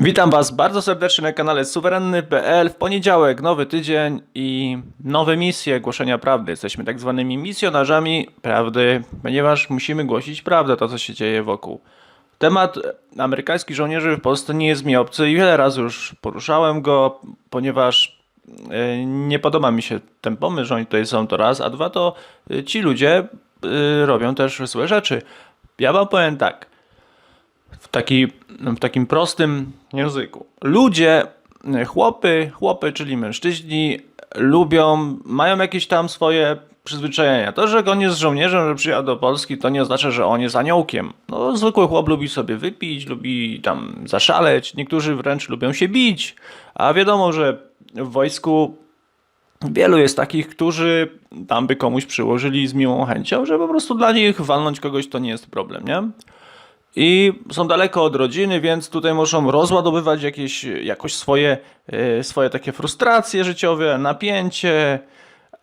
Witam Was bardzo serdecznie na kanale suwerenny.pl. W poniedziałek nowy tydzień i nowe misje głoszenia prawdy. Jesteśmy tak zwanymi misjonarzami prawdy, ponieważ musimy głosić prawdę, to co się dzieje wokół. Temat amerykańskich żołnierzy w Polsce nie jest mi obcy i wiele razy już poruszałem go, ponieważ e, nie podoba mi się ten pomysł, że oni tutaj są to raz, a dwa to e, ci ludzie e, robią też złe rzeczy. Ja Wam powiem tak w, taki, w takim prostym języku. Ludzie, chłopy, chłopy, czyli mężczyźni, lubią, mają jakieś tam swoje przyzwyczajenia. To, że on jest żołnierzem, że przyjechał do Polski, to nie oznacza, że on jest aniołkiem. No, zwykły chłop lubi sobie wypić, lubi tam zaszaleć, niektórzy wręcz lubią się bić, a wiadomo, że w wojsku Wielu jest takich, którzy tam by komuś przyłożyli z miłą chęcią, że po prostu dla nich walnąć kogoś to nie jest problem, nie? I są daleko od rodziny, więc tutaj muszą rozładowywać jakieś, jakoś swoje, e, swoje takie frustracje życiowe, napięcie.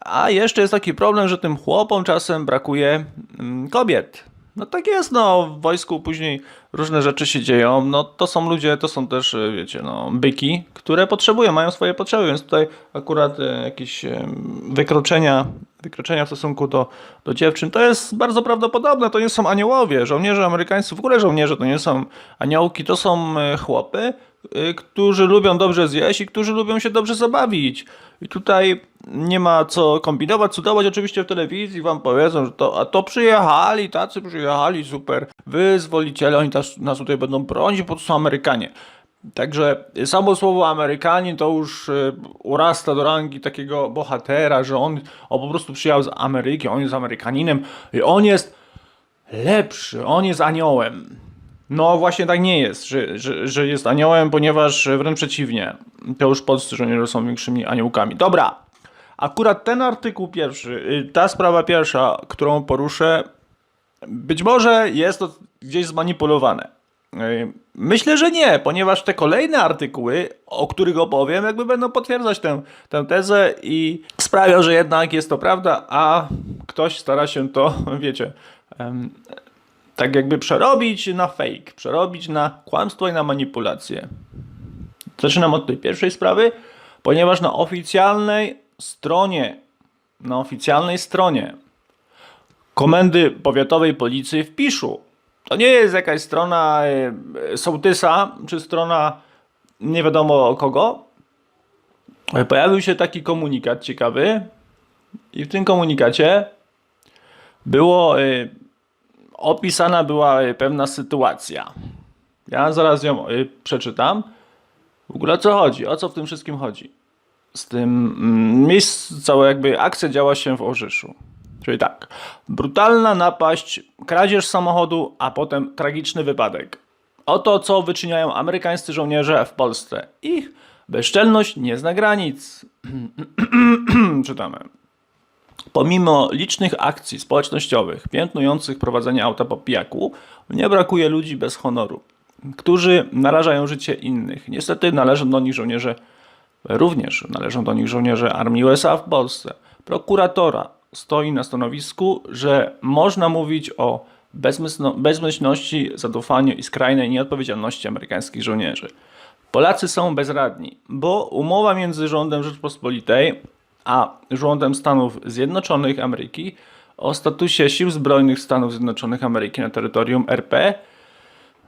A jeszcze jest taki problem, że tym chłopom czasem brakuje mm, kobiet. No tak jest, no w wojsku później różne rzeczy się dzieją. No to są ludzie, to są też, e, wiecie, no byki, które potrzebują, mają swoje potrzeby, więc tutaj akurat e, jakieś e, wykroczenia, wykroczenia w stosunku do, do dziewczyn, to jest bardzo prawdopodobne. To nie są aniołowie. Żołnierze amerykańscy, w ogóle żołnierze to nie są aniołki, to są chłopy, którzy lubią dobrze zjeść i którzy lubią się dobrze zabawić. I tutaj nie ma co kombinować, cudować. Oczywiście w telewizji wam powiedzą, że to, a to przyjechali, tacy przyjechali, super, wyzwoliciele, oni nas tutaj będą bronić, bo to są Amerykanie. Także samo słowo Amerykanin to już y, urasta do rangi takiego bohatera, że on, on po prostu przyjechał z Ameryki, on jest Amerykaninem i on jest lepszy, on jest aniołem. No właśnie tak nie jest, że, że, że jest aniołem, ponieważ wręcz przeciwnie, to już polscy żołnierze są większymi aniołkami. Dobra, akurat ten artykuł pierwszy, y, ta sprawa pierwsza, którą poruszę, być może jest to gdzieś zmanipulowane. Yy, Myślę, że nie, ponieważ te kolejne artykuły, o których opowiem, jakby będą potwierdzać tę, tę tezę i sprawią, że jednak jest to prawda, a ktoś stara się to, wiecie, tak jakby przerobić na fake, przerobić na kłamstwo i na manipulację. Zaczynam od tej pierwszej sprawy, ponieważ na oficjalnej stronie, na oficjalnej stronie Komendy Powiatowej Policji w Piszu. To nie jest jakaś strona e, sołtysa, czy strona nie wiadomo kogo. Pojawił się taki komunikat ciekawy i w tym komunikacie było e, opisana była e, pewna sytuacja. Ja zaraz ją e, przeczytam. W ogóle o co chodzi? O co w tym wszystkim chodzi? z tym mm, miejsc, cała jakby akcja działa się w Orzyszu. Czyli tak, brutalna napaść, kradzież samochodu, a potem tragiczny wypadek. Oto co wyczyniają amerykańscy żołnierze w Polsce. Ich bezczelność nie zna granic. Czytamy. Pomimo licznych akcji społecznościowych piętnujących prowadzenie auta po pijaku, nie brakuje ludzi bez honoru, którzy narażają życie innych. Niestety należą do nich żołnierze Również należą do nich żołnierze Armii USA w Polsce. Prokuratora stoi na stanowisku, że można mówić o bezmyślno- bezmyślności, zadufaniu i skrajnej nieodpowiedzialności amerykańskich żołnierzy. Polacy są bezradni, bo umowa między rządem Rzeczpospolitej a rządem Stanów Zjednoczonych Ameryki o statusie sił zbrojnych Stanów Zjednoczonych Ameryki na terytorium RP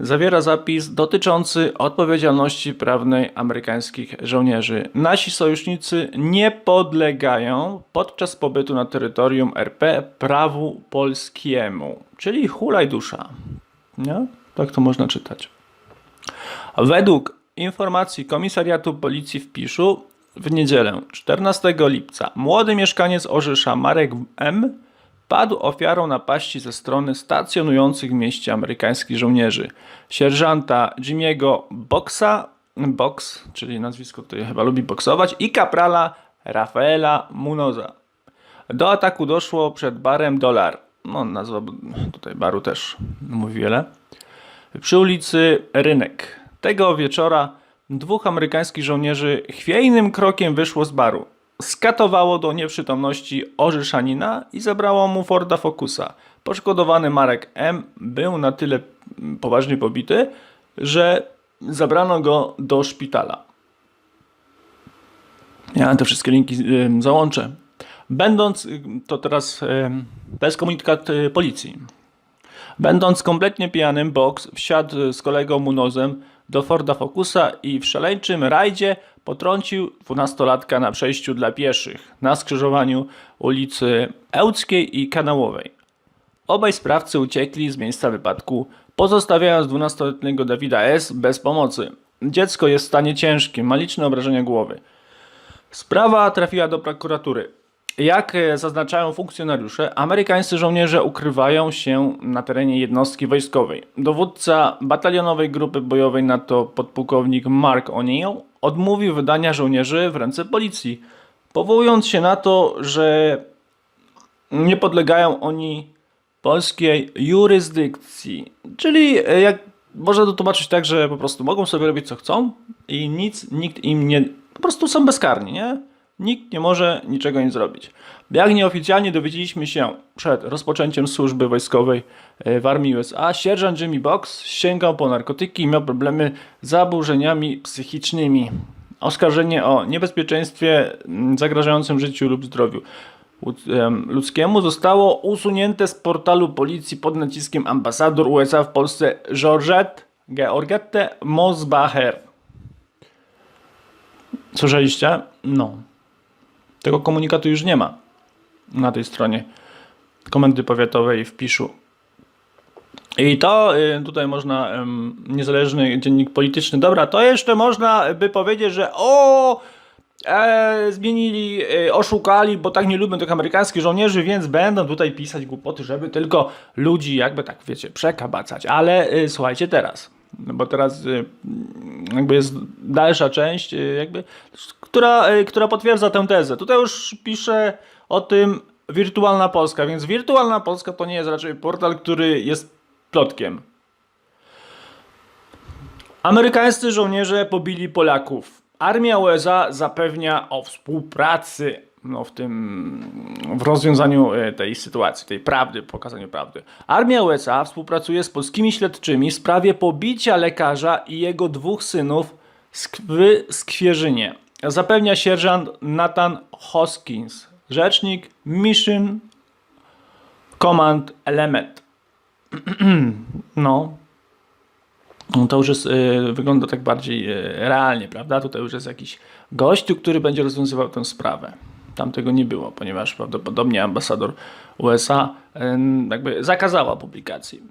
zawiera zapis dotyczący odpowiedzialności prawnej amerykańskich żołnierzy. Nasi sojusznicy nie podlegają podczas pobytu na terytorium RP prawu polskiemu, czyli hulaj dusza. Nie? Tak to można czytać. Według informacji Komisariatu Policji w Piszu w niedzielę 14 lipca młody mieszkaniec Orzysza Marek M. padł ofiarą napaści ze strony stacjonujących w mieście amerykańskich żołnierzy. Sierżanta Jimmy'ego Boxa, Box, czyli nazwisko tutaj chyba lubi boksować, i kaprala Rafaela Munoza. Do ataku doszło przed barem Dolar. No, nazwa tutaj baru też mówi wiele przy ulicy Rynek. Tego wieczora dwóch amerykańskich żołnierzy chwiejnym krokiem wyszło z baru. Skatowało do nieprzytomności Orzeszanina i zabrało mu Forda Focusa. Poszkodowany Marek M. był na tyle poważnie pobity, że zabrano go do szpitala. Ja te wszystkie linki ym, załączę. Będąc, ym, to teraz to jest komunikat y, policji. Będąc kompletnie pijanym, Box wsiadł z kolegą Munozem do Forda Focusa i w szaleńczym rajdzie potrącił dwunastolatka na przejściu dla pieszych na skrzyżowaniu ulicy Ełckiej i Kanałowej. Obaj sprawcy uciekli z miejsca wypadku, pozostawiając 12-letniego Dawida S. bez pomocy. Dziecko jest w stanie ciężkim, ma liczne obrażenia głowy. Sprawa trafiła do prokuratury. Jak e, zaznaczają funkcjonariusze, amerykańscy żołnierze ukrywają się na terenie jednostki wojskowej. Dowódca batalionowej grupy bojowej NATO podpułkownik Mark O'Neill odmówił wydania żołnierzy w ręce policji, powołując się na to, że nie podlegają oni polskiej jurysdykcji. Czyli e, jak można to tłumaczyć tak, że po prostu mogą sobie robić co chcą i nic, nikt im nie. Po prostu są bezkarni, nie? Nikt nie może niczego im zrobić. Jak nieoficjalnie dowiedzieliśmy się przed rozpoczęciem służby wojskowej e, w armii USA, sierżant Jimmy Box sięgał po narkotyki i miał problemy z zaburzeniami psychicznymi. Oskarżenie o niebezpieczeństwie mm, zagrażającym życiu lub zdrowiu ludzkiemu zostało usunięte z portalu policji pod naciskiem ambasador USA w Polsce Georgette Georgette Mosbacher. Słyszeliście? No. Tego komunikatu już nie ma na tej stronie komendy powiatowej w Piszu. I to y, tutaj można, niezależny dziennik polityczny, dobra, to jeszcze można by powiedzieć, że o, e, zmienili, e, oszukali, bo tak nie lubią tych amerykańskich żołnierzy, więc będą tutaj pisać głupoty, żeby tylko ludzi jakby tak, wiecie, przekabacać. Ale y, słuchajcie teraz, no bo teraz y, jakby jest dalsza część, y, jakby, która, y, która potwierdza tę tezę. Tutaj już pisze o tym Wirtualna Polska, więc Wirtualna Polska to nie jest raczej portal, który jest plotkiem. Amerykańscy żołnierze pobili Polaków. Armia USA zapewnia o współpracy no, w tym w rozwiązaniu e, tej sytuacji, tej prawdy, pokazaniu prawdy. Armia USA współpracuje z polskimi śledczymi w sprawie pobicia lekarza i jego dwóch synów w Skwierzynie. Zapewnia sierżant Nathan Hoskins, rzecznik Mission Command Element. no, no to już jest, y, wygląda tak bardziej y, realnie, prawda? Tutaj już jest jakiś gościu, który będzie rozwiązywał tę sprawę. Tam tego nie było, ponieważ prawdopodobnie ambasador USA jakby zakazała publikacji.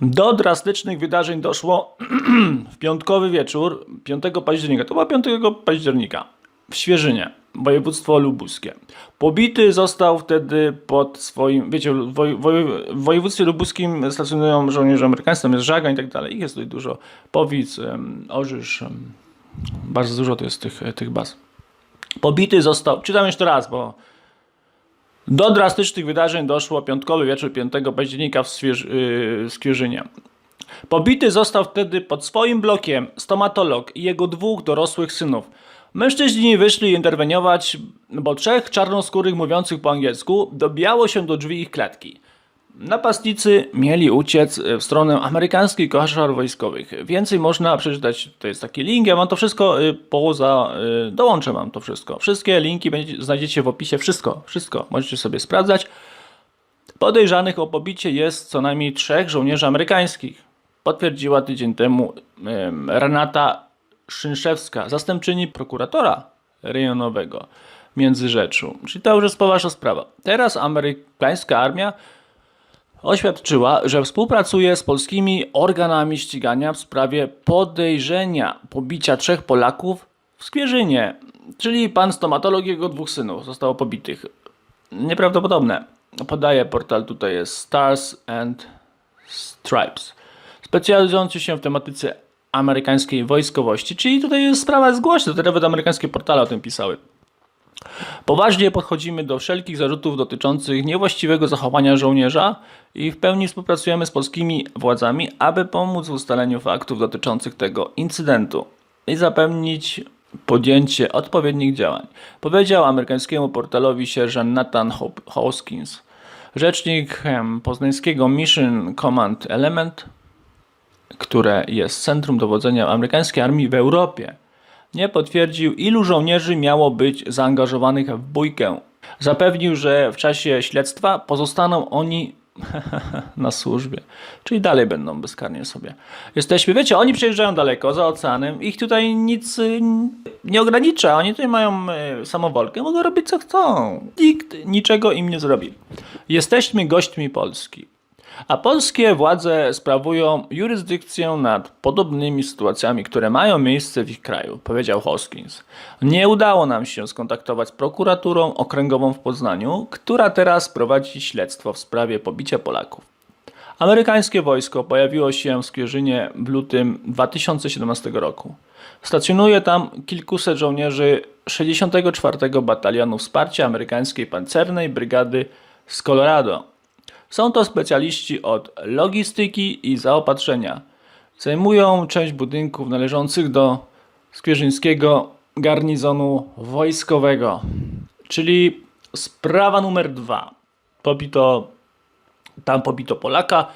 Do drastycznych wydarzeń doszło w piątkowy wieczór 5 października. To było 5 października w Świeżynie, województwo lubuskie. Pobity został wtedy pod swoim, wiecie, w woj, w województwie lubuskim stacjonują żołnierze amerykańscy, tam jest żaga i tak dalej. Jest tutaj dużo. Powic, Orzysz, bardzo dużo to jest tych, tych baz. Pobity został, czytam jeszcze raz, bo do drastycznych wydarzeń doszło piątkowy wieczór 5 października w Swierz, Skwierzynie. Pobity został wtedy pod swoim blokiem stomatolog i jego dwóch dorosłych synów. Mężczyźni wyszli interweniować, bo trzech czarnoskórych mówiących po angielsku dobijało się do drzwi ich klatki. Napastnicy mieli uciec w stronę amerykańskich koszar wojskowych. Więcej można przeczytać, to jest taki link, ja mam to wszystko y, poza, y, dołączę wam to wszystko. Wszystkie linki znajdziecie w opisie, wszystko, wszystko, możecie sobie sprawdzać. Podejrzanych o pobicie jest co najmniej trzech żołnierzy amerykańskich. Potwierdziła tydzień temu em, Renata Szynszewska, zastępczyni prokuratora rejonowego Międzyrzeczu. Czyli to już jest poważna sprawa. Teraz amerykańska armia oświadczyła, że współpracuje z polskimi organami ścigania w sprawie podejrzenia pobicia trzech Polaków w Skwierzynie. Czyli pan stomatolog i jego dwóch synów zostało pobitych. Nieprawdopodobne. Podaje portal tutaj jest Stars and Stripes. Specjalizujący się w tematyce amerykańskiej wojskowości. Czyli tutaj jest sprawa jest głośna, to nawet amerykańskie portale o tym pisały. Poważnie podchodzimy do wszelkich zarzutów dotyczących niewłaściwego zachowania żołnierza i w pełni współpracujemy z polskimi władzami, aby pomóc w ustaleniu faktów dotyczących tego incydentu i zapewnić podjęcie odpowiednich działań, powiedział amerykańskiemu portalowi sierżant Nathan Hoskins. Rzecznik poznańskiego Mission Command Element które jest centrum dowodzenia amerykańskiej armii w Europie, nie potwierdził, ilu żołnierzy miało być zaangażowanych w bójkę. Zapewnił, że w czasie śledztwa pozostaną oni na służbie, czyli dalej będą bezkarnie sobie. Jesteśmy, wiecie, oni przejeżdżają daleko, za oceanem, ich tutaj nic y, nie ogranicza, oni tutaj mają y, samowolkę, mogą robić co chcą. Nikt niczego im nie zrobi. Jesteśmy gośćmi Polski. A polskie władze sprawują jurysdykcję nad podobnymi sytuacjami, które mają miejsce w ich kraju, powiedział Hoskins. Nie udało nam się skontaktować z prokuraturą okręgową w Poznaniu, która teraz prowadzi śledztwo w sprawie pobicia Polaków. Amerykańskie wojsko pojawiło się w Skwierzynie w lutym 2017 roku. Stacjonuje tam kilkuset żołnierzy 64. Batalionu Wsparcia Amerykańskiej Pancernej Brygady z Colorado. Są to specjaliści od logistyki i zaopatrzenia. Zajmują część budynków należących do skwierzyńskiego garnizonu wojskowego. Czyli sprawa numer dwa. Pobito, tam pobito Polaka,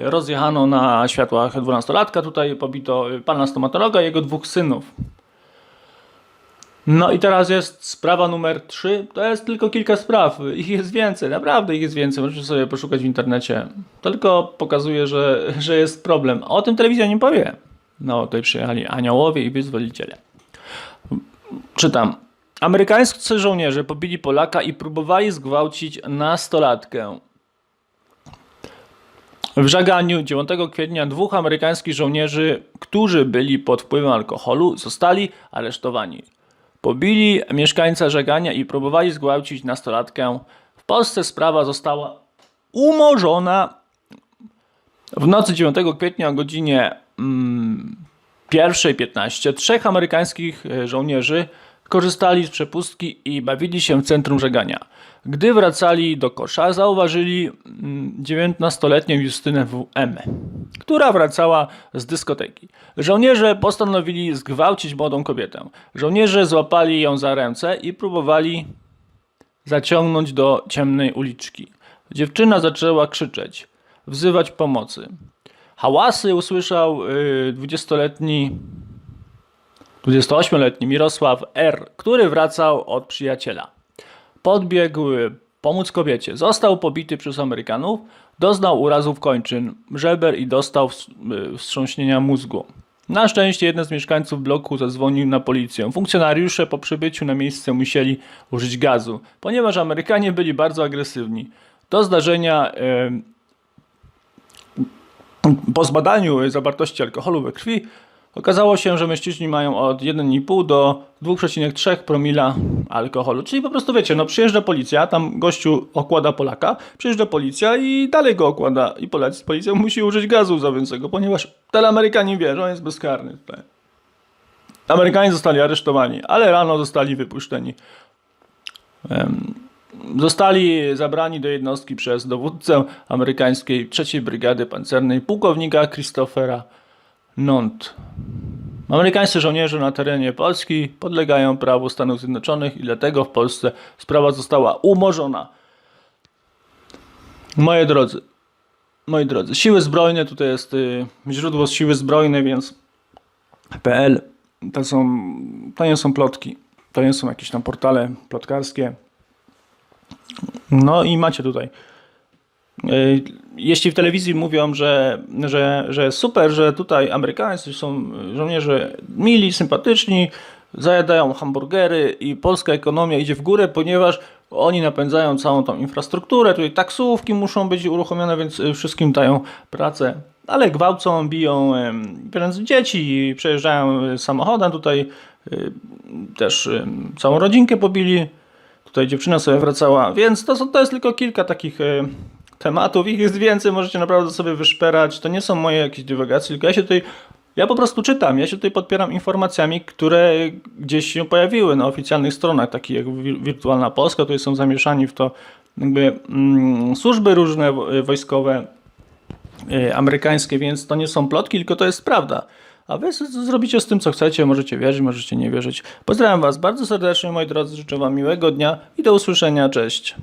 rozjechano na światłach 12-latka, tutaj pobito y, pana stomatologa i jego dwóch synów. No i teraz jest sprawa numer 3. To jest tylko kilka spraw. Ich jest więcej, naprawdę ich jest więcej. Możecie sobie poszukać w internecie. To tylko pokazuje, że, że jest problem. O tym telewizja nie powie. No, tutaj przyjechali aniołowie i wyzwoliciele. Czytam. Amerykańscy żołnierze pobili Polaka i próbowali zgwałcić nastolatkę. W żaganiu 9 kwietnia dwóch amerykańskich żołnierzy, którzy byli pod wpływem alkoholu, zostali aresztowani. Pobili mieszkańca żegania i próbowali zgwałcić nastolatkę. W Polsce sprawa została umorzona w nocy 9 kwietnia o godzinie mm, 1.15 trzech amerykańskich e, żołnierzy korzystali z przepustki i bawili się w centrum żegania. Gdy wracali do kosza, zauważyli mm, 19-letnią Justynę W.M., która wracała z dyskoteki. Żołnierze postanowili zgwałcić młodą kobietę. Żołnierze złapali ją za ręce i próbowali zaciągnąć do ciemnej uliczki. Dziewczyna zaczęła krzyczeć, wzywać pomocy. Hałasy usłyszał y, 20-letni 28-letni Mirosław R., który wracał od przyjaciela. Podbiegł pomóc kobiecie. Został pobity przez Amerykanów, doznał urazów kończyn, żeber i dostał y, wstrząśnienia mózgu. Na szczęście jeden z mieszkańców bloku zadzwonił na policję. Funkcjonariusze po przybyciu na miejsce musieli użyć gazu, ponieważ Amerykanie byli bardzo agresywni. Do zdarzenia y, po zbadaniu zawartości alkoholu we krwi okazało się, że mężczyźni mają od 1,5 do 2,3 promila alkoholu. Czyli po prostu wiecie, no przyjeżdża policja, tam gościu okłada Polaka, przyjeżdża policja i dalej go okłada. I Polacy, policja musi użyć gazu łzawiącego, ponieważ ten Amerykanin wie, że on jest bezkarny. Amerykanie zostali aresztowani, ale rano zostali wypuszczeni. Zostali zabrani do jednostki przez dowódcę amerykańskiej III Brygady Pancernej pułkownika Christophera Nont. Amerykańscy żołnierze na terenie Polski podlegają prawu Stanów Zjednoczonych i dlatego w Polsce sprawa została umorzona. Moje drodzy, moi drodzy, siły zbrojne, tutaj jest y, źródło z siły zbrojne, więc PL to są, to nie są plotki, to nie są jakieś tam portale plotkarskie. No i macie tutaj. Y, Jeśli w telewizji mówią, że, że, że super, że tutaj Amerykańscy są żołnierze mili, sympatyczni, zajadają hamburgery i polska ekonomia idzie w górę, ponieważ oni napędzają całą tą infrastrukturę, tutaj taksówki muszą być uruchomione, więc y, wszystkim dają pracę, ale gwałcą, biją wręcz dzieci, przejeżdżają y, samochodem, tutaj też całą rodzinkę pobili. Tutaj dziewczyna sobie wracała, więc to, to jest tylko kilka takich tematów. Ich jest więcej, możecie naprawdę sobie wyszperać. To nie są moje jakieś dywagacje, tylko ja się tutaj. Ja po prostu czytam, ja się tutaj podpieram informacjami, które gdzieś się pojawiły na oficjalnych stronach, takich jak Wir- Wirtualna Polska, tutaj są zamieszani w to jakby mm, służby różne wo- wojskowe, y, amerykańskie, więc to nie są plotki, tylko to jest prawda. A wy zrobicie z tym, co chcecie, możecie wierzyć, możecie nie wierzyć. Pozdrawiam was bardzo serdecznie, moi drodzy, życzę wam miłego dnia i do usłyszenia, cześć.